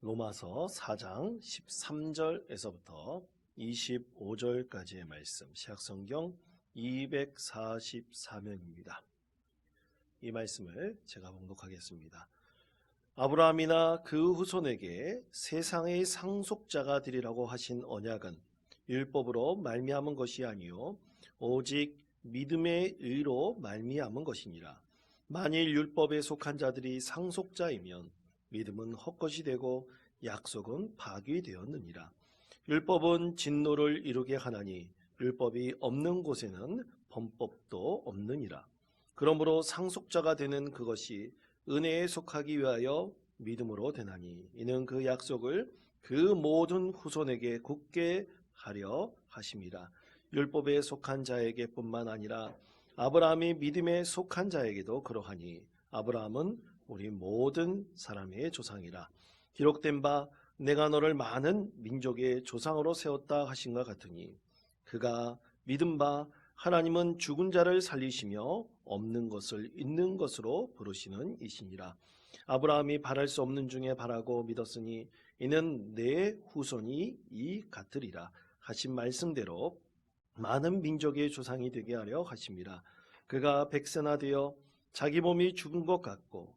로마서 4장 13절에서부터 25절까지의 말씀, 시약성경 244면입니다. 이 말씀을 제가 봉독하겠습니다. 아브라함이나 그 후손에게 세상의 상속자가 되리라고 하신 언약은 율법으로 말미암은 것이 아니요 오직 믿음의 의로 말미암은 것이니라. 만일 율법에 속한 자들이 상속자이면 믿음은 헛것이 되고 약속은 파기되었느니라. 율법은 진노를 이루게 하나니 율법이 없는 곳에는 범법도 없느니라. 그러므로 상속자가 되는 그것이 은혜에 속하기 위하여 믿음으로 되나니 이는 그 약속을 그 모든 후손에게 굳게 하려 하심이라. 율법에 속한 자에게뿐만 아니라 아브라함이 믿음에 속한 자에게도 그러하니 아브라함은 우리 모든 사람의 조상이라. 기록된 바 내가 너를 많은 민족의 조상으로 세웠다 하신 것 같으니 그가 믿은 바 하나님은 죽은 자를 살리시며 없는 것을 있는 것으로 부르시는 이시니라. 아브라함이 바랄 수 없는 중에 바라고 믿었으니 이는 내 후손이 이 같으리라 하신 말씀대로 많은 민족의 조상이 되게 하려 하심이라. 그가 백세나 되어 자기 몸이 죽은 것 같고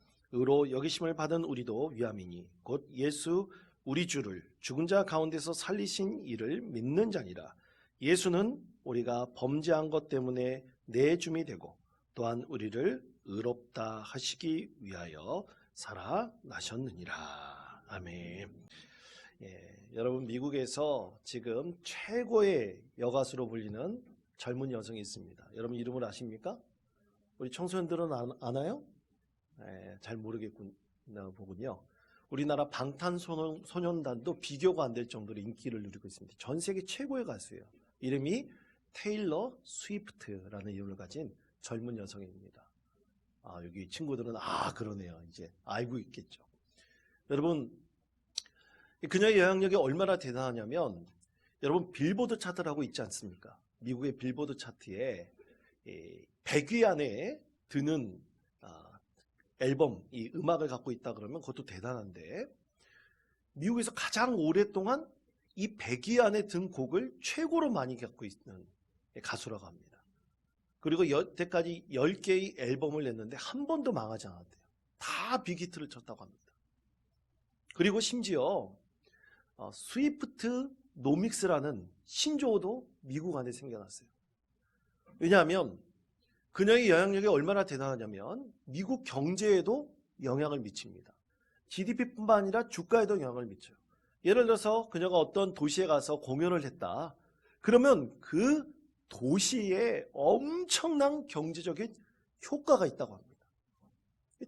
의로 여기심을 받은 우리도 위함이니 곧 예수 우리 주를 죽은 자 가운데서 살리신 이를 믿는 자니라 예수는 우리가 범죄한 것 때문에 내줌이 되고 또한 우리를 의롭다 하시기 위하여 살아나셨느니라 아멘. 예, 여러분 미국에서 지금 최고의 여가수로 불리는 젊은 여성이 있습니다. 여러분 이름을 아십니까? 우리 청소년들은 아, 아나요? 예, 잘 모르겠군 보군요. 우리나라 방탄소년단도 비교가 안 될 정도로 인기를 누리고 있습니다. 전 세계 최고의 가수예요. 이름이 테일러 스위프트라는 이름을 가진 젊은 여성입니다. 아, 여기 친구들은 아 그러네요. 이제 알고 있겠죠. 여러분 그녀의 영향력이 얼마나 대단하냐면 여러분 빌보드 차트라고 있지 않습니까? 미국의 빌보드 차트에 100위 안에 드는 아, 앨범, 이 음악을 갖고 있다 그러면 그것도 대단한데 미국에서 가장 오랫동안 이 100위 안에 든 곡을 최고로 많이 갖고 있는 가수라고 합니다. 그리고 여태까지 10개의 앨범을 냈는데 한 번도 망하지 않았대요. 다 빅히트를 쳤다고 합니다. 그리고 심지어 어, 스위프트 노믹스라는 신조어도 미국 안에 생겨났어요. 왜냐하면 그녀의 영향력이 얼마나 대단하냐면 미국 경제에도 영향을 미칩니다. GDP뿐만 아니라 주가에도 영향을 미쳐요. 예를 들어서 그녀가 어떤 도시에 가서 공연을 했다. 그러면 그 도시에 엄청난 경제적인 효과가 있다고 합니다.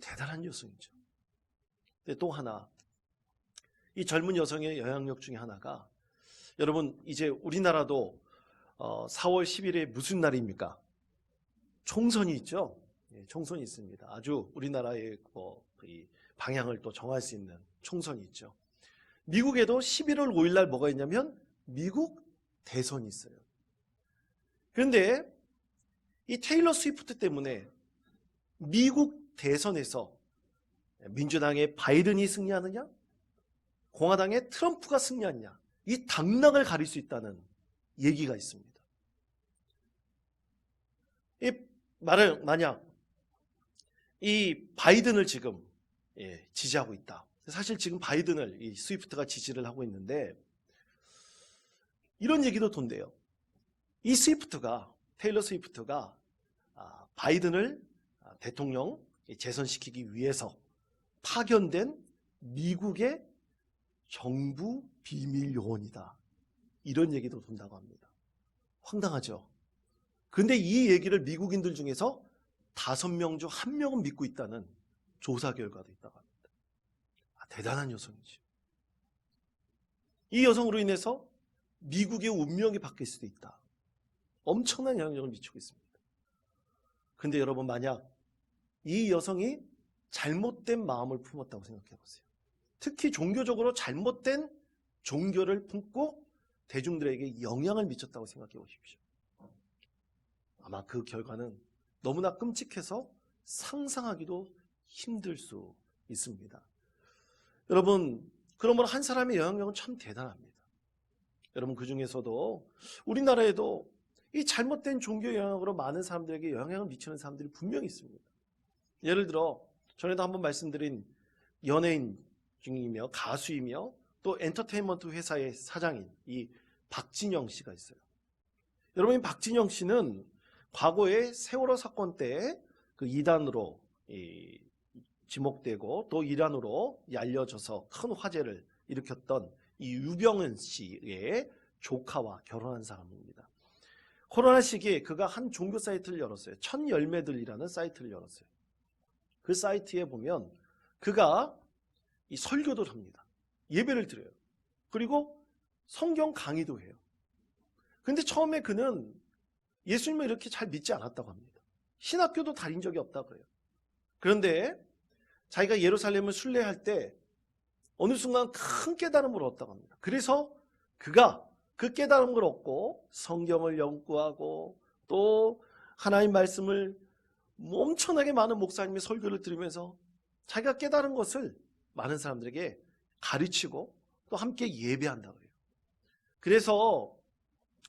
대단한. 근데 또 하나, 이 젊은 여성의 영향력 중에 하나가 여러분 이제 우리나라도 어, 4월 10일에 무슨 날입니까? 총선이 있죠. 예, 총선이 있습니다. 아주 우리나라의 뭐, 이 방향을 또 정할 수 있는 총선이 있죠. 미국에도 11월 5일 날 뭐가 있냐면 미국 대선이 있어요. 그런데 이 테일러 스위프트 때문에 미국 대선에서 민주당의 바이든이 승리하느냐, 공화당의 트럼프가 승리하느냐, 이 당락을 가릴 수 있다는 얘기가 있습니다. 이 말을 만약 이 바이든을 지금 예, 지지하고 있다. 사실 지금 바이든을 이 스위프트가 지지를 하고 있는데 이런 얘기도 돈대요. 이 스위프트가 테일러 스위프트가 아, 바이든을 아, 대통령 재선시키기 위해서 파견된 미국의 정부 비밀 요원이다. 이런 얘기도 돈다고 합니다. 황당하죠. 근데 이 얘기를 미국인들 중에서 다섯 명 중 한 명은 믿고 있다는 조사 결과도 있다고 합니다. 아, 대단한 여성이죠. 이 여성으로 인해서 미국의 운명이 바뀔 수도 있다. 엄청난 영향력을 미치고 있습니다. 근데 여러분 만약 이 여성이 잘못된 마음을 품었다고 생각해 보세요. 특히 종교적으로 잘못된 종교를 품고 대중들에게 영향을 미쳤다고 생각해 보십시오. 아마 그 결과는 너무나 끔찍해서 상상하기도 힘들 수 있습니다. 여러분, 그러므로 한 사람의 영향력은 참 대단합니다. 여러분, 그 중에서도 우리나라에도 이 잘못된 종교 영향으로 많은 사람들에게 영향을 미치는 사람들이 분명히 있습니다. 예를 들어, 전에도 한번 말씀드린 연예인 중이며 가수이며 또 엔터테인먼트 회사의 사장인 이 박진영 씨가 있어요. 여러분, 이 박진영 씨는 과거에 세월호 사건 때 그 이단으로 이 지목되고 또 이란으로 알려져서 큰 화제를 일으켰던 이 유병은 씨의 조카와 결혼한 사람입니다. 코로나 시기에 그가 한 종교 사이트를 열었어요. 천 열매들이라는 사이트를 열었어요. 그 사이트에 보면 그가 이 설교도 합니다. 예배를 드려요. 그리고 성경 강의도 해요. 근데 처음에 그는 예수님을 이렇게 잘 믿지 않았다고 합니다. 신학교도 다닌 적이 없다고 그래요. 그런데 자기가 예루살렘을 순례할 때 어느 순간 큰 깨달음을 얻었다고 합니다. 그래서 그가 그 깨달음을 얻고 성경을 연구하고 또 하나님 말씀을 엄청나게 많은 목사님의 설교를 들으면서 자기가 깨달은 것을 많은 사람들에게 가르치고 또 함께 예배한다고 해요. 그래서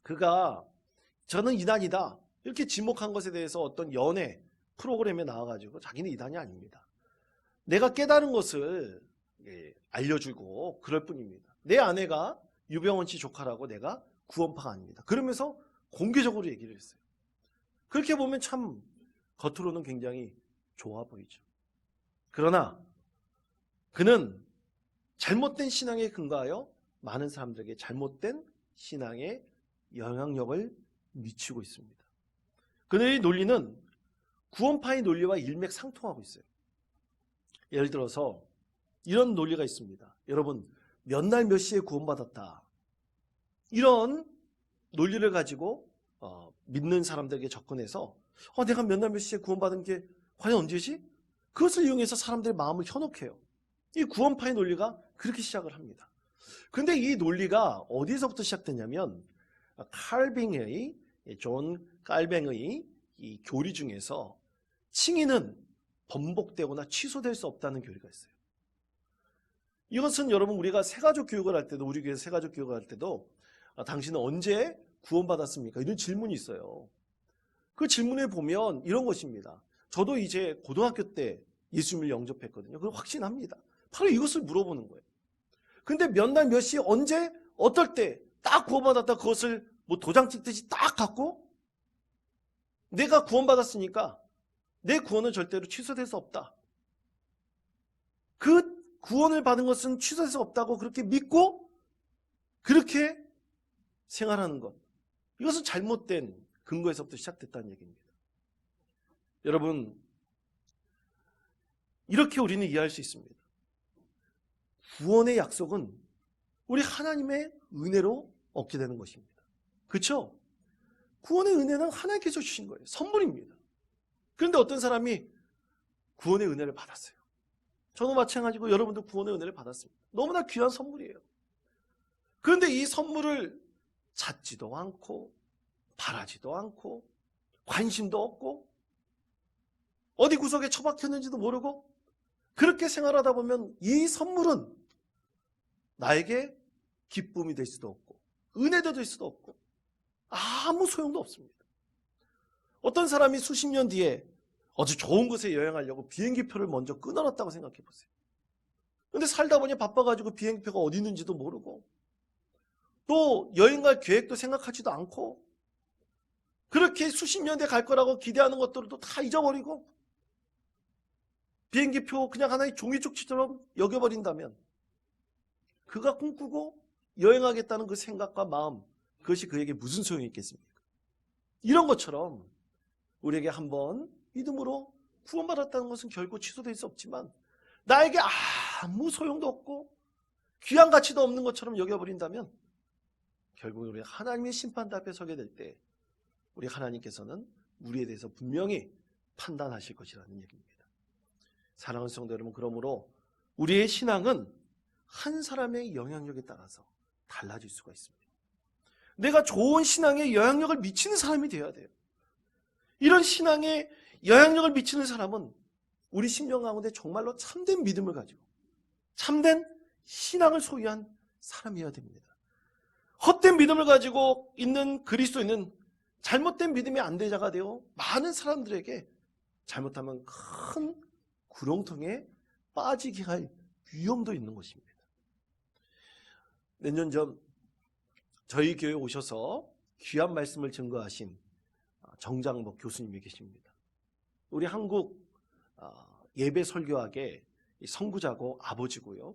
그가 저는 이단이다. 이렇게 지목한 것에 대해서 어떤 연애 프로그램에 나와가지고 자기는 이단이 아닙니다. 내가 깨달은 것을 예, 알려주고 그럴 뿐입니다. 내 아내가 유병원 씨 조카라고 내가 구원파가 아닙니다. 그러면서 공개적으로 얘기를 했어요. 그렇게 보면 참 겉으로는 굉장히 좋아 보이죠. 그러나 그는 잘못된 신앙에 근거하여 많은 사람들에게 잘못된 신앙의 영향력을 미치고 있습니다. 그의 논리는 구원파의 논리와 일맥상통하고 있어요. 예를 들어서 이런 논리가 있습니다. 여러분, 몇 날 몇 시에 구원받았다. 이런 논리를 가지고 어, 믿는 사람들에게 접근해서 어, 내가 몇 날 몇 시에 구원받은 게 과연 언제지? 그것을 이용해서 사람들의 마음을 현혹해요. 이 구원파의 논리가 그렇게 시작을 합니다. 근데 이 논리가 어디서부터 시작됐냐면 칼빙의 존 깔뱅의 이 교리 중에서 칭의는 번복되거나 취소될 수 없다는 교리가 있어요. 이것은 여러분 우리가 세가족 교육을 할 때도 우리 교회 세가족 교육을 할 때도 아, 당신은 언제 구원받았습니까? 이런 질문이 있어요. 그 질문에 보면 이런 것입니다. 저도 이제 고등학교 때 예수님을 영접했거든요. 그걸 확신합니다. 바로 이것을 물어보는 거예요. 근데 몇 날 몇시 언제 어떨 때 딱 구원받았다 그것을 뭐 도장 찍듯이 딱 갖고 내가 구원받았으니까 내 구원은 절대로 취소될 수 없다. 그 구원을 받은 것은 취소될 수 없다고 그렇게 믿고 그렇게 생활하는 것. 이것은 잘못된 근거에서부터 시작됐다는 얘기입니다. 여러분, 이렇게 우리는 이해할 수 있습니다. 구원의 약속은 우리 하나님의 은혜로 얻게 되는 것입니다. 그렇죠? 구원의 은혜는 하나님께서 주신 거예요. 선물입니다. 그런데 어떤 사람이 구원의 은혜를 받았어요. 저도 마찬가지고 여러분도 구원의 은혜를 받았습니다. 너무나 귀한 선물이에요. 그런데 이 선물을 찾지도 않고 바라지도 않고 관심도 없고 어디 구석에 처박혔는지도 모르고 그렇게 생활하다 보면 이 선물은 나에게 기쁨이 될 수도 없고 은혜도 될 수도 없고 아무 소용도 없습니다. 어떤 사람이 수십 년 뒤에 아주 좋은 곳에 여행하려고 비행기표를 먼저 끊어놨다고 생각해 보세요. 근데 살다 보니 바빠가지고 비행기표가 어디 있는지도 모르고 또 여행 갈 계획도 생각하지도 않고 그렇게 수십 년 뒤에 갈 거라고 기대하는 것들도 다 잊어버리고 비행기표 그냥 하나의 종이 쪽지처럼 여겨버린다면 그가 꿈꾸고 여행하겠다는 그 생각과 마음 그것이 그에게 무슨 소용이 있겠습니까? 이런 것처럼 우리에게 한번 믿음으로 구원받았다는 것은 결코 취소될 수 없지만 나에게 아무 소용도 없고 귀한 가치도 없는 것처럼 여겨버린다면 결국 우리 하나님의 심판 앞에 서게 될 때 우리 하나님께서는 우리에 대해서 분명히 판단하실 것이라는 얘기입니다. 사랑하는 성도 여러분, 그러므로 우리의 신앙은 한 사람의 영향력에 따라서 달라질 수가 있습니다. 내가 좋은 신앙에 영향력을 미치는 사람이 되어야 돼요. 이런 신앙에 영향력을 미치는 사람은 우리 심령 가운데 정말로 참된 믿음을 가지고 참된 신앙을 소유한 사람이어야 됩니다. 헛된 믿음을 가지고 있는 그리스도인은 잘못된 믿음의 안대자가 되어 많은 사람들에게 잘못하면 큰 구렁텅에 빠지게 할 위험도 있는 것입니다. 몇 년 전 저희 교회 오셔서 귀한 말씀을 증거하신 정장복 교수님이 계십니다. 우리 한국 아, 예배 설교학의 선구자고 아버지고요.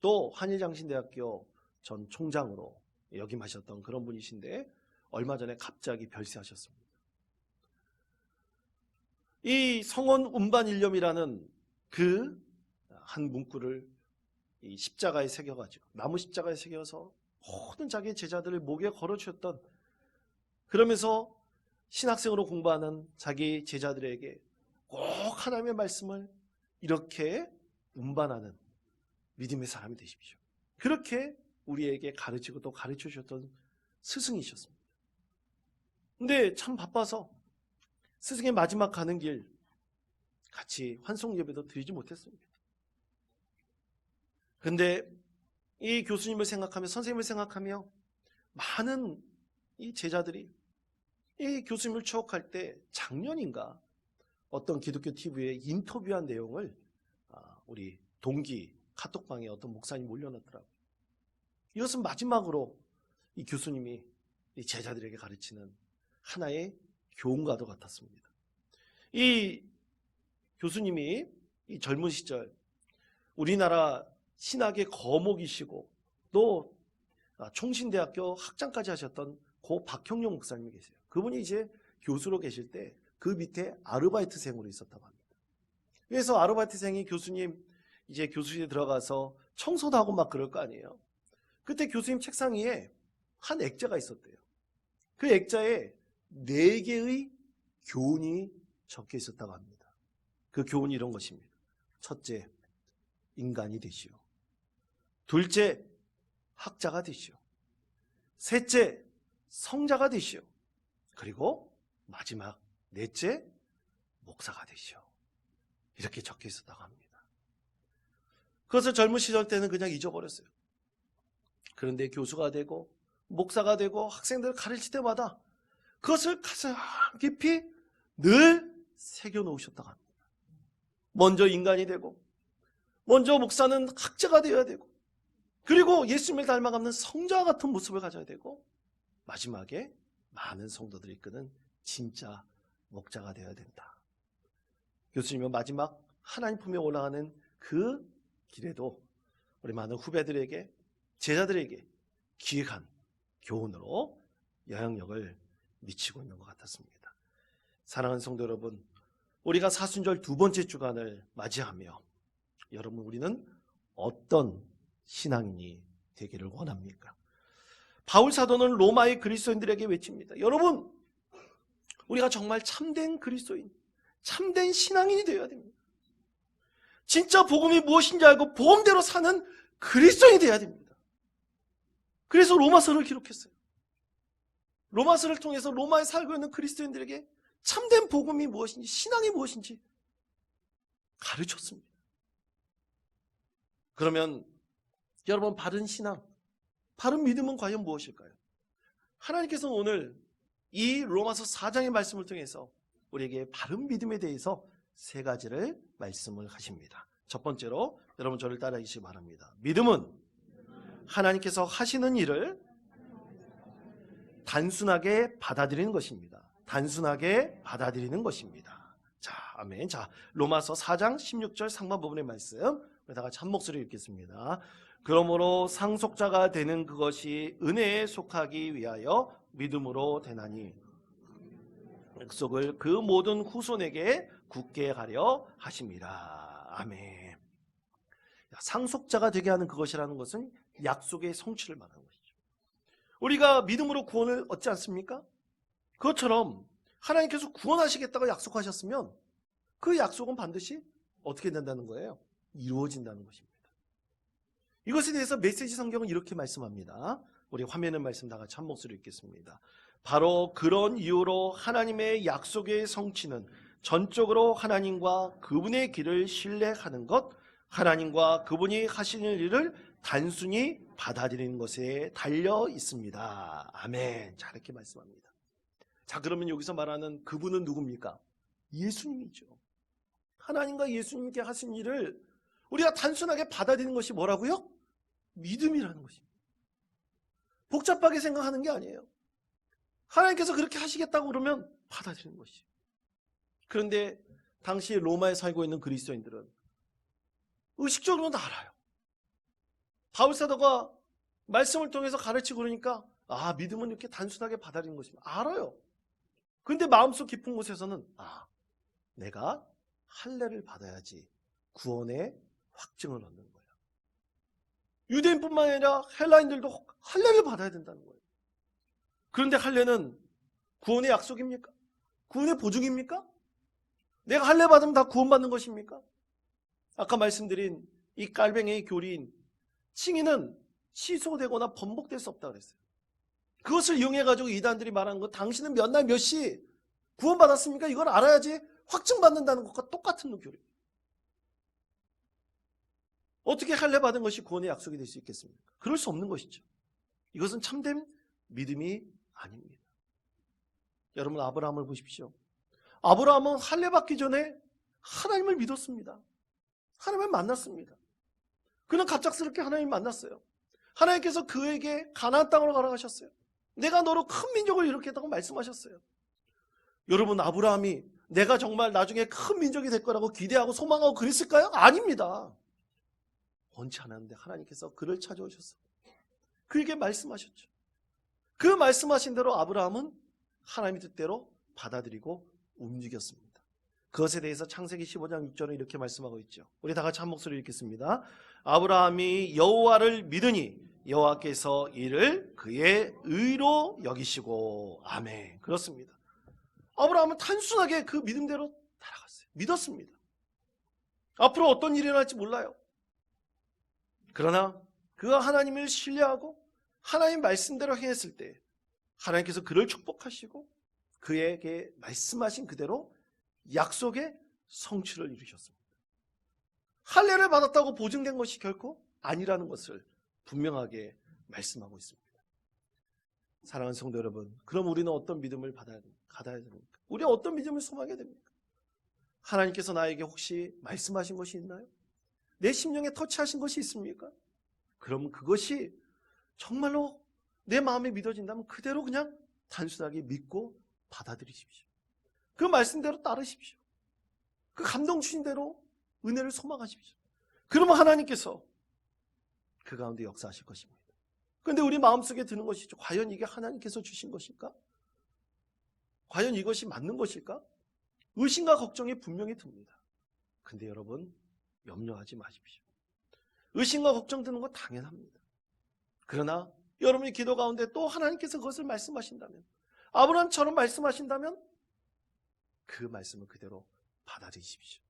또 한일장신대학교 전 총장으로 역임하셨던 그런 분이신데 얼마 전에 갑자기 별세하셨습니다. 이 성원 운반 일념이라는 그 한 문구를 이 십자가에 새겨가지고 나무 십자가에 새겨서 모든 자기 제자들을 목에 걸어주셨던 그러면서 신학생으로 공부하는 자기 제자들에게 꼭 하나님의 말씀을 이렇게 운반하는 믿음의 사람이 되십시오. 그렇게 우리에게 가르치고 또 가르쳐 주셨던 스승이셨습니다. 근데 참 바빠서 스승의 마지막 가는 길 같이 환송 예배도 드리지 못했습니다. 근데 이 교수님을 생각하며 선생님을 생각하며 많은 이 제자들이 이 교수님을 추억할 때 작년인가 어떤 기독교 TV에 인터뷰한 내용을 아, 우리 동기 카톡방에 어떤 목사님 올려놨더라고요. 이것은 마지막으로 이 교수님이 이 제자들에게 가르치는 하나의 교훈과도 같았습니다. 이 교수님이 이 젊은 시절 우리나라 신학의 거목이시고 또 아, 총신대학교 학장까지 하셨던 고 박형룡 목사님이 계세요. 그분이 이제 교수로 계실 때 그 밑에 아르바이트생으로 있었다고 합니다. 그래서 아르바이트생이 교수님 이제 교수실에 들어가서 청소도 하고 막 그럴 거 아니에요. 그때 교수님 책상 위에 한 액자가 있었대요. 그 액자에 네 개의 교훈이 적혀 있었다고 합니다. 그 교훈이 이런 것입니다. 첫째, 인간이 되시오. 둘째, 학자가 되시오. 셋째, 성자가 되시오. 그리고 마지막 넷째, 목사가 되시오. 이렇게 적혀 있었다고 합니다. 그것을 젊은 시절 때는 그냥 잊어버렸어요. 그런데 교수가 되고 목사가 되고 학생들을 가르칠 때마다 그것을 가장 깊이 늘 새겨 놓으셨다고 합니다. 먼저 인간이 되고 먼저 목사는 학자가 되어야 되고 그리고 예수님을 닮아가는 성자와 같은 모습을 가져야 되고 마지막에 많은 성도들이 이끄는 진짜 목자가 되어야 된다. 교수님은 마지막 하나님 품에 올라가는 그 길에도 우리 많은 후배들에게 제자들에게 기획한 교훈으로 영향력을 미치고 있는 것 같았습니다. 사랑하는 성도 여러분, 우리가 사순절 두 번째 주간을 맞이하며 여러분 우리는 어떤 신앙인이 되기를 원합니까? 바울 사도는 로마의 그리스도인들에게 외칩니다. 여러분, 우리가 정말 참된 그리스도인, 참된 신앙인이 되어야 됩니다. 진짜 복음이 무엇인지 알고 복음대로 사는 그리스도인이 되어야 됩니다. 그래서 로마서를 기록했어요. 로마서를 통해서 로마에 살고 있는 그리스도인들에게 참된 복음이 무엇인지, 신앙이 무엇인지 가르쳤습니다. 그러면 여러분 바른 신앙, 바른 믿음은 과연 무엇일까요? 하나님께서는 오늘 이 로마서 4장의 말씀을 통해서 우리에게 바른 믿음에 대해서 세 가지를 말씀을 하십니다. 첫 번째로 여러분 저를 따라해 주시기 바랍니다. 믿음은 하나님께서 하시는 일을 단순하게 받아들이는 것입니다. 단순하게 받아들이는 것입니다. 자, 아멘. 자, 로마서 4장 16절 상반 부분의 말씀. 우리 다 같이 한 목소리 읽겠습니다. 그러므로 상속자가 되는 그것이 은혜에 속하기 위하여 믿음으로 되나니 약속을 그 모든 후손에게 굳게 하려 하십니다. 아멘. 상속자가 되게 하는 그것이라는 것은 약속의 성취를 말하는 것이죠. 우리가 믿음으로 구원을 얻지 않습니까? 그것처럼 하나님께서 구원하시겠다고 약속하셨으면 그 약속은 반드시 어떻게 된다는 거예요? 이루어진다는 것입니다. 이것에 대해서 메시지 성경은 이렇게 말씀합니다. 우리 화면의 말씀 다 같이 한 목소리 읽겠습니다. 바로 그런 이유로 하나님의 약속의 성취는 전적으로 하나님과 그분의 길을 신뢰하는 것, 하나님과 그분이 하시는 일을 단순히 받아들이는 것에 달려 있습니다. 아멘. 자, 이렇게 말씀합니다. 자, 그러면 여기서 말하는 그분은 누굽니까? 예수님이죠. 하나님과 예수님께 하신 일을 우리가 단순하게 받아들이는 것이 뭐라고요? 믿음이라는 것입니다. 복잡하게 생각하는 게 아니에요. 하나님께서 그렇게 하시겠다고 그러면 받아들이는 것이죠. 그런데 당시 로마에 살고 있는 그리스도인들은 의식적으로는 알아요. 바울 사도가 말씀을 통해서 가르치고 그러니까 아 믿음은 이렇게 단순하게 받아들이는 것입니다. 알아요. 근데 마음속 깊은 곳에서는 아 내가 할례를 받아야지 구원의 확증을 얻는. 유대인뿐만 아니라 헬라인들도 할례를 받아야 된다는 거예요. 그런데 할례는 구원의 약속입니까? 구원의 보증입니까? 내가 할례 받으면 다 구원받는 것입니까? 아까 말씀드린 이 깔뱅이의 교리인 칭의는 취소되거나 번복될 수 없다 그랬어요. 그것을 이용해 가지고 이단들이 말하는 거 당신은 몇 날 몇 시 구원받았습니까? 이걸 알아야지 확증받는다는 것과 똑같은 교리. 어떻게 할례 받은 것이 구원의 약속이 될 수 있겠습니까? 그럴 수 없는 것이죠. 이것은 참된 믿음이 아닙니다. 여러분 아브라함을 보십시오. 아브라함은 할례 받기 전에 하나님을 믿었습니다. 하나님을 만났습니다. 그는 갑작스럽게 하나님을 만났어요. 하나님께서 그에게 가나안 땅으로 가라 하셨어요. 내가 너로 큰 민족을 일으켰다고 말씀하셨어요. 여러분 아브라함이 내가 정말 나중에 큰 민족이 될 거라고 기대하고 소망하고 그랬을까요? 아닙니다. 원치 않았는데 하나님께서 그를 찾아오셨어요. 그에게 말씀하셨죠. 그 말씀하신 대로 아브라함은 하나님의 뜻대로 받아들이고 움직였습니다. 그것에 대해서 창세기 15장 6절은 이렇게 말씀하고 있죠. 우리 다 같이 한 목소리 읽겠습니다. 아브라함이 여호와를 믿으니 여호와께서 이를 그의 의로 여기시고 아멘. 그렇습니다. 아브라함은 단순하게 그 믿음대로 따라갔어요. 믿었습니다. 앞으로 어떤 일이 일어날지 몰라요. 그러나 그가 하나님을 신뢰하고 하나님 말씀대로 행했을 때 하나님께서 그를 축복하시고 그에게 말씀하신 그대로 약속의 성취를 이루셨습니다. 할례를 받았다고 보증된 것이 결코 아니라는 것을 분명하게 말씀하고 있습니다. 사랑하는 성도 여러분, 그럼 우리는 어떤 믿음을 받아야 됩니까? 우리가 어떤 믿음을 소망해야 됩니까? 하나님께서 나에게 혹시 말씀하신 것이 있나요? 내 심령에 터치하신 것이 있습니까? 그럼 그것이 정말로 내 마음에 믿어진다면 그대로 그냥 단순하게 믿고 받아들이십시오. 그 말씀대로 따르십시오. 그 감동 주신 대로 은혜를 소망하십시오. 그러면 하나님께서 그 가운데 역사하실 것입니다. 그런데 우리 마음속에 드는 것이죠. 과연 이게 하나님께서 주신 것일까? 과연 이것이 맞는 것일까? 의심과 걱정이 분명히 듭니다. 근데 여러분 염려하지 마십시오. 의심과 걱정 드는 거 당연합니다. 그러나 여러분이 기도 가운데 또 하나님께서 그것을 말씀하신다면 아브라함처럼 말씀하신다면 그 말씀을 그대로 받아들이십시오.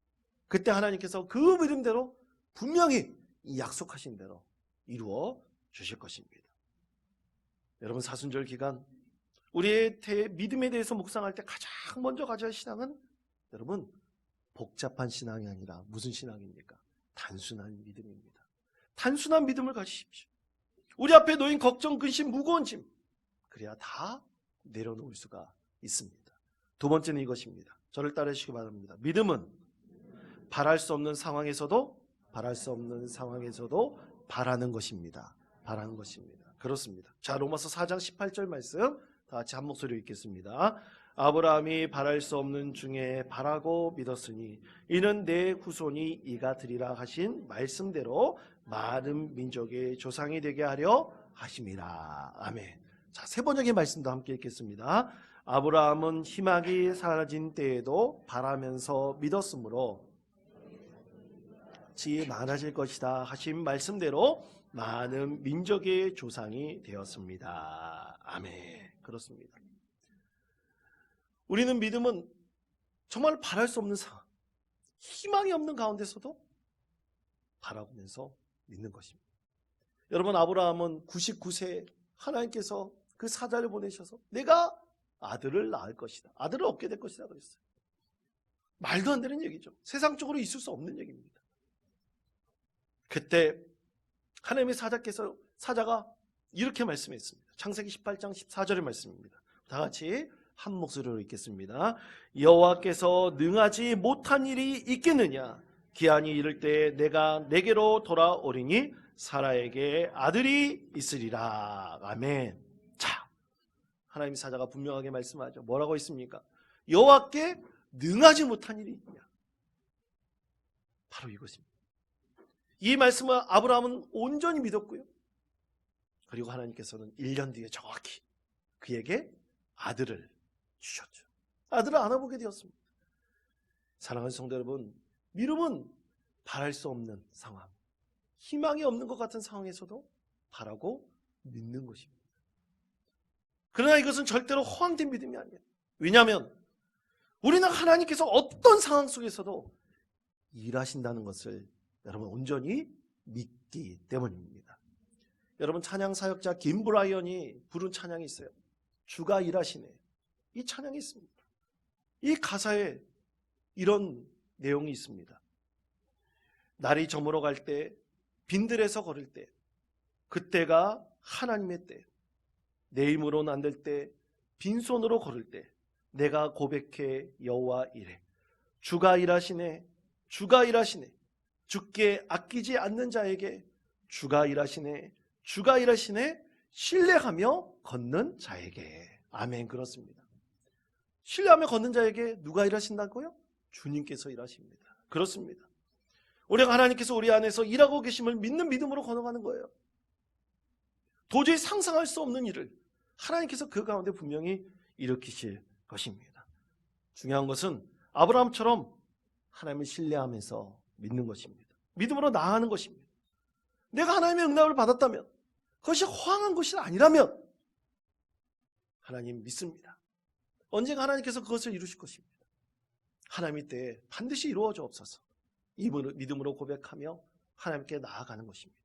그때 하나님께서 그 믿음대로 분명히 이 약속하신 대로 이루어 주실 것입니다. 여러분 사순절 기간 우리의 대, 믿음에 대해서 묵상할 때 가장 먼저 가져야 할 신앙은 여러분 복잡한 신앙이 아니라 무슨 신앙입니까? 단순한 믿음입니다. 단순한 믿음을 가지십시오. 우리 앞에 놓인 걱정, 근심, 무거운 짐 그래야 다 내려놓을 수가 있습니다. 두 번째는 이것입니다. 저를 따르시기 바랍니다. 믿음은 바랄 수 없는 상황에서도 바랄 수 없는 상황에서도 바라는 것입니다. 바라는 것입니다. 그렇습니다. 자, 로마서 4장 18절 말씀 다 같이 한 목소리로 읽겠습니다. 아브라함이 바랄 수 없는 중에 바라고 믿었으니 이는 내 후손이 이가 되리라 하신 말씀대로 많은 민족의 조상이 되게 하려 하심이라. 아멘. 자, 세 번역의 말씀도 함께 읽겠습니다. 아브라함은 희망이 사라진 때에도 바라면서 믿었으므로 지 많아질 것이다 하신 말씀대로 많은 민족의 조상이 되었습니다. 아멘. 그렇습니다. 우리는 믿음은 정말 바랄 수 없는 상황, 희망이 없는 가운데서도 바라보면서 믿는 것입니다. 여러분, 아브라함은 99세 하나님께서 그 사자를 보내셔서 내가 아들을 낳을 것이다. 아들을 얻게 될 것이다. 그랬어요. 말도 안 되는 얘기죠. 세상적으로 있을 수 없는 얘기입니다. 그때 하나님의 사자께서 사자가 이렇게 말씀했습니다. 창세기 18장 14절의 말씀입니다. 다 같이 한 목소리로 읽겠습니다. 여호와께서 능하지 못한 일이 있겠느냐? 기한이 이를 때 내가 내게로 돌아오리니 사라에게 아들이 있으리라. 아멘. 자, 하나님 사자가 분명하게 말씀하죠. 뭐라고 있습니까? 여호와께 능하지 못한 일이 있냐? 바로 이것입니다. 이 말씀을 아브라함은 온전히 믿었고요. 그리고 하나님께서는 1년 뒤에 정확히 그에게 아들을 주셨죠. 아들을 안아보게 되었습니다. 사랑하는 성도 여러분, 믿음은 바랄 수 없는 상황, 희망이 없는 것 같은 상황에서도 바라고 믿는 것입니다. 그러나 이것은 절대로 허황된 믿음이 아니에요. 왜냐하면 우리는 하나님께서 어떤 상황 속에서도 일하신다는 것을 여러분 온전히 믿기 때문입니다. 여러분 찬양 사역자 김브라이언이 부른 찬양이 있어요. 주가 일하시네. 이 찬양이 있습니다. 이 가사에 이런 내용이 있습니다. 날이 저물어 갈 때, 빈들에서 걸을 때, 그때가 하나님의 때, 내 힘으로는 안 될 때, 빈손으로 걸을 때, 내가 고백해 여호와 이래. 주가 일하시네. 주가 일하시네. 주께 아끼지 않는 자에게 주가 일하시네. 주가 일하시네. 신뢰하며 걷는 자에게. 아멘. 그렇습니다. 신뢰하며 걷는 자에게 누가 일하신다고요? 주님께서 일하십니다. 그렇습니다. 우리가 하나님께서 우리 안에서 일하고 계심을 믿는 믿음으로 걸어가는 거예요. 도저히 상상할 수 없는 일을 하나님께서 그 가운데 분명히 일으키실 것입니다. 중요한 것은 아브라함처럼 하나님을 신뢰하면서 믿는 것입니다. 믿음으로 나아가는 것입니다. 내가 하나님의 응답을 받았다면 그것이 허황한 것이 아니라면 하나님 믿습니다. 언젠가 하나님께서 그것을 이루실 것입니다. 하나님의 때에 반드시 이루어져 없어서 이 믿음으로 고백하며 하나님께 나아가는 것입니다.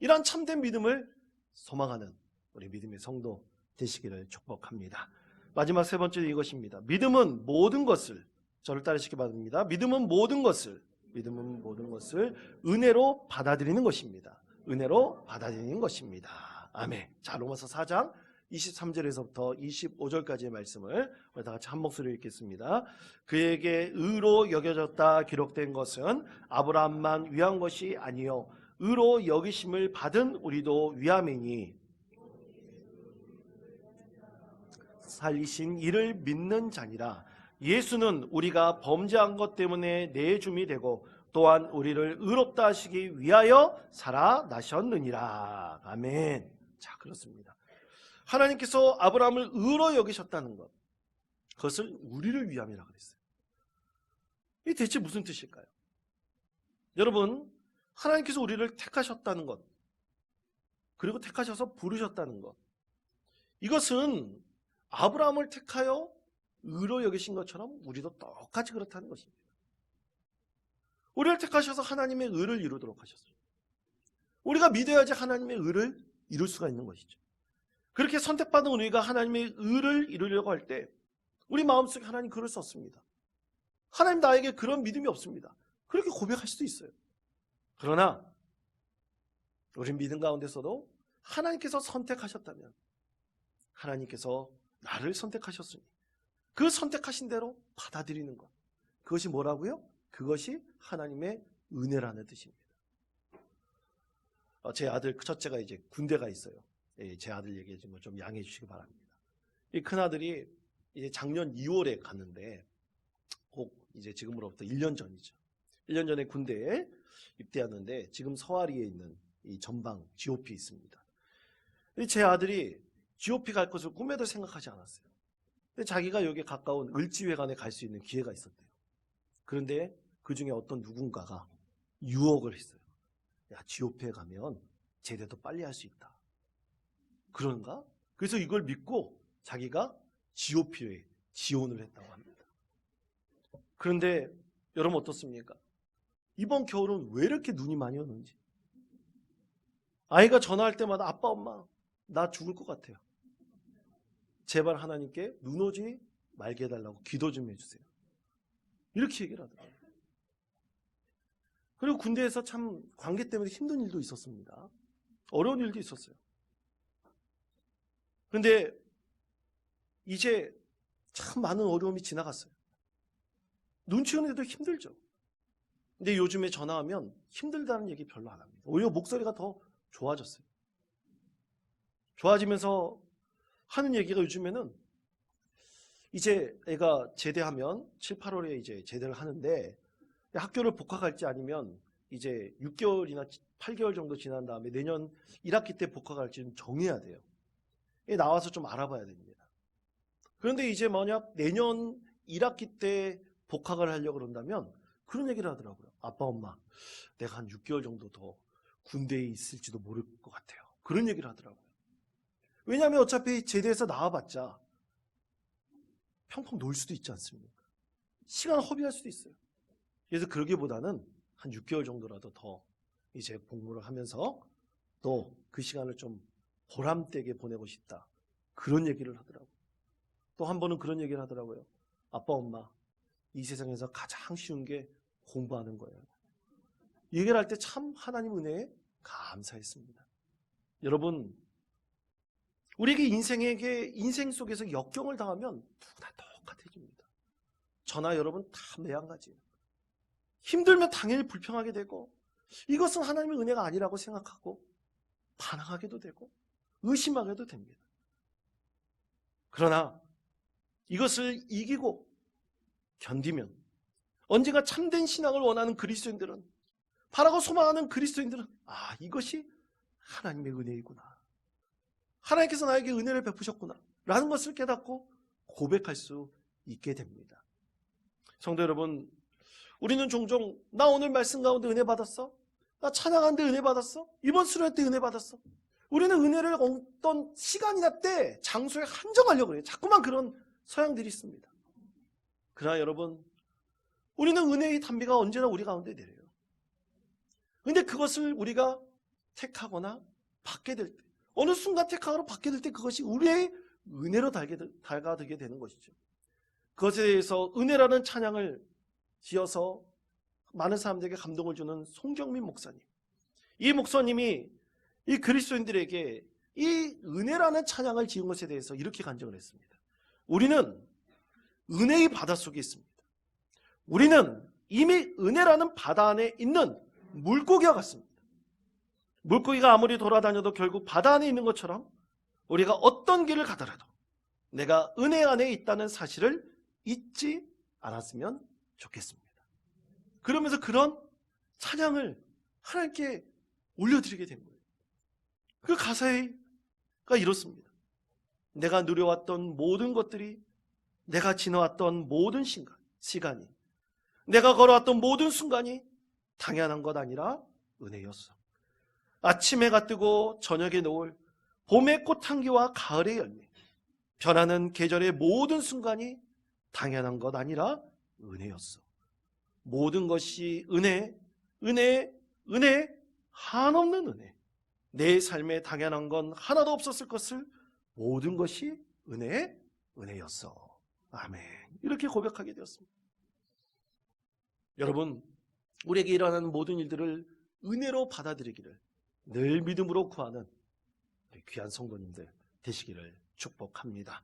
이러한 참된 믿음을 소망하는 우리 믿음의 성도 되시기를 축복합니다. 마지막 세 번째 이것입니다. 믿음은 모든 것을 저를 따르시기 바랍니다. 믿음은 모든 것을 믿음은 모든 것을 은혜로 받아들이는 것입니다. 은혜로 받아들이는 것입니다. 아멘. 자, 로마서 4장 23절에서부터 25절까지의 말씀을 우리 다 같이 한 목소리로 읽겠습니다. 그에게 의로 여겨졌다 기록된 것은 아브라함만 위한 것이 아니요 의로 여기심을 받은 우리도 위함이니 살리신 이를 믿는 자니라. 예수는 우리가 범죄한 것 때문에 내줌이 되고 또한 우리를 의롭다 하시기 위하여 살아나셨느니라. 아멘. 자, 그렇습니다. 하나님께서 아브라함을 의로 여기셨다는 것. 그것을 우리를 위함이라 그랬어요. 이 대체 무슨 뜻일까요? 여러분, 하나님께서 우리를 택하셨다는 것. 그리고 택하셔서 부르셨다는 것. 이것은 아브라함을 택하여 의로 여기신 것처럼 우리도 똑같이 그렇다는 것입니다. 우리를 택하셔서 하나님의 의를 이루도록 하셨어요. 우리가 믿어야지 하나님의 의를 이룰 수가 있는 것이죠. 그렇게 선택받은 우리가 하나님의 의를 이루려고 할 때 우리 마음속에 하나님 글을 썼습니다. 하나님 나에게 그런 믿음이 없습니다. 그렇게 고백할 수도 있어요. 그러나 우리 믿음 가운데서도 하나님께서 선택하셨다면 하나님께서 나를 선택하셨으니 그 선택하신 대로 받아들이는 것. 그것이 뭐라고요? 그것이 하나님의 은혜라는 뜻입니다. 어, 제 아들 첫째가 이제 군대가 있어요. 예, 제 아들 얘기해 준거좀 양해해 주시기 바랍니다. 이 큰아들이 이제 작년 2월에 갔는데 꼭 이제 지금으로부터 1년 전이죠. 1년 전에 군대에 입대하는데 지금 서아리에 있는 이 전방 GOP 있습니다. 제 아들이 GOP 갈 것을 꿈에도 생각하지 않았어요. 근데 자기가 여기 가까운 을지회관에 갈 수 있는 기회가 있었대요. 그런데 그 중에 어떤 누군가가 유혹을 했어요. 야, GOP에 가면 제대도 빨리 할 수 있다. 그런가? 그래서 이걸 믿고 자기가 GOP에 지원을 했다고 합니다. 그런데 여러분 어떻습니까? 이번 겨울은 왜 이렇게 눈이 많이 오는지. 아이가 전화할 때마다 아빠, 엄마, 나 죽을 것 같아요. 제발 하나님께 눈 오지 말게 해달라고 기도 좀 해주세요. 이렇게 얘기를 하더라고요. 그리고 군대에서 참 관계 때문에 힘든 일도 있었습니다. 어려운 일도 있었어요. 근데 이제 참 많은 어려움이 지나갔어요. 눈치 오는 데도 힘들죠. 근데 요즘에 전화하면 힘들다는 얘기 별로 안 합니다. 오히려 목소리가 더 좋아졌어요. 좋아지면서 하는 얘기가 요즘에는 이제 애가 제대하면 7, 8월에 이제 제대를 하는데 학교를 복학할지 아니면 이제 6개월이나 8개월 정도 지난 다음에 내년 1학기 때 복학할지 좀 정해야 돼요. 예, 나와서 좀 알아봐야 됩니다. 그런데 이제 만약 내년 1학기 때 복학을 하려고 그런다면 그런 얘기를 하더라고요. 아빠, 엄마, 내가 한 6개월 정도 더 군대에 있을지도 모를 것 같아요. 그런 얘기를 하더라고요. 왜냐하면 어차피 제대해서 나와봤자 평평 놀 수도 있지 않습니까? 시간 허비할 수도 있어요. 그래서 그러기보다는 한 6개월 정도라도 더 이제 복무를 하면서 또 그 시간을 좀 보람되게 보내고 싶다. 그런 얘기를 하더라고요. 또 한 번은 그런 얘기를 하더라고요. 아빠, 엄마, 이 세상에서 가장 쉬운 게 공부하는 거예요. 이 얘기를 할 때 참 하나님 은혜에 감사했습니다. 여러분, 우리에게 인생에게 인생 속에서 역경을 당하면 다 똑같아집니다. 저나 여러분 다 매한가지예요. 힘들면 당연히 불평하게 되고 이것은 하나님의 은혜가 아니라고 생각하고 반항하게도 되고 의심하게도 됩니다. 그러나 이것을 이기고 견디면 언젠가 참된 신앙을 원하는 그리스도인들은 바라고 소망하는 그리스도인들은 아 이것이 하나님의 은혜이구나. 하나님께서 나에게 은혜를 베푸셨구나. 라는 것을 깨닫고 고백할 수 있게 됩니다. 성도 여러분, 우리는 종종 나 오늘 말씀 가운데 은혜 받았어? 나 찬양하는데 은혜 받았어? 이번 수련 때 은혜 받았어? 우리는 은혜를 어떤 시간이나 때, 장소에 한정하려고 해요. 자꾸만 그런 서양들이 있습니다. 그러나 여러분, 우리는 은혜의 담비가 언제나 우리 가운데 내려요. 근데 그것을 우리가 택하거나 받게 될 때, 어느 순간 택하거나 받게 될 때 그것이 우리의 은혜로 달게, 달가되게 되는 것이죠. 그것에 대해서 은혜라는 찬양을 지어서 많은 사람들에게 감동을 주는 송경민 목사님. 이 목사님이 이 그리스도인들에게 이 은혜라는 찬양을 지은 것에 대해서 이렇게 간증을 했습니다. 우리는 은혜의 바다 속에 있습니다. 우리는 이미 은혜라는 바다 안에 있는 물고기와 같습니다. 물고기가 아무리 돌아다녀도 결국 바다 안에 있는 것처럼 우리가 어떤 길을 가더라도 내가 은혜 안에 있다는 사실을 잊지 않았으면 좋겠습니다. 그러면서 그런 찬양을 하나님께 올려드리게 된 거예요. 그 가사가 이렇습니다. 내가 누려왔던 모든 것들이 내가 지나왔던 모든 시간, 시간이 내가 걸어왔던 모든 순간이 당연한 것 아니라 은혜였어. 아침에 가 뜨고 저녁에 노을, 봄의 꽃향기와 가을의 열매, 변하는 계절의 모든 순간이 당연한 것 아니라 은혜였어. 모든 것이 은혜, 은혜, 은혜, 한없는 은혜. 내 삶에 당연한 건 하나도 없었을 것을 모든 것이 은혜, 은혜였어. 아멘. 이렇게 고백하게 되었습니다. 여러분, 우리에게 일어나는 모든 일들을 은혜로 받아들이기를 늘 믿음으로 구하는 귀한 성도님들 되시기를 축복합니다.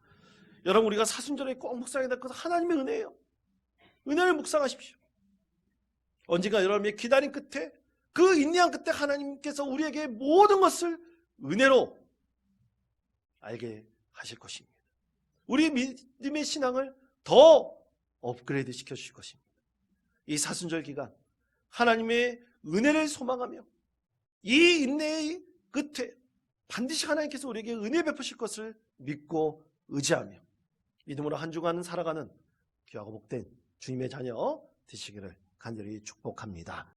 여러분 우리가 사순절에 꼭 묵상해야 될 것은 하나님의 은혜예요. 은혜를 묵상하십시오. 언젠가 여러분의 기다림 끝에 그 인내한 끝에 하나님께서 우리에게 모든 것을 은혜로 알게 하실 것입니다. 우리 믿음의 신앙을 더 업그레이드 시켜 주실 것입니다. 이 사순절 기간 하나님의 은혜를 소망하며 이 인내의 끝에 반드시 하나님께서 우리에게 은혜 베푸실 것을 믿고 의지하며 믿음으로 한 주간 살아가는 귀하고 복된 주님의 자녀 되시기를 간절히 축복합니다.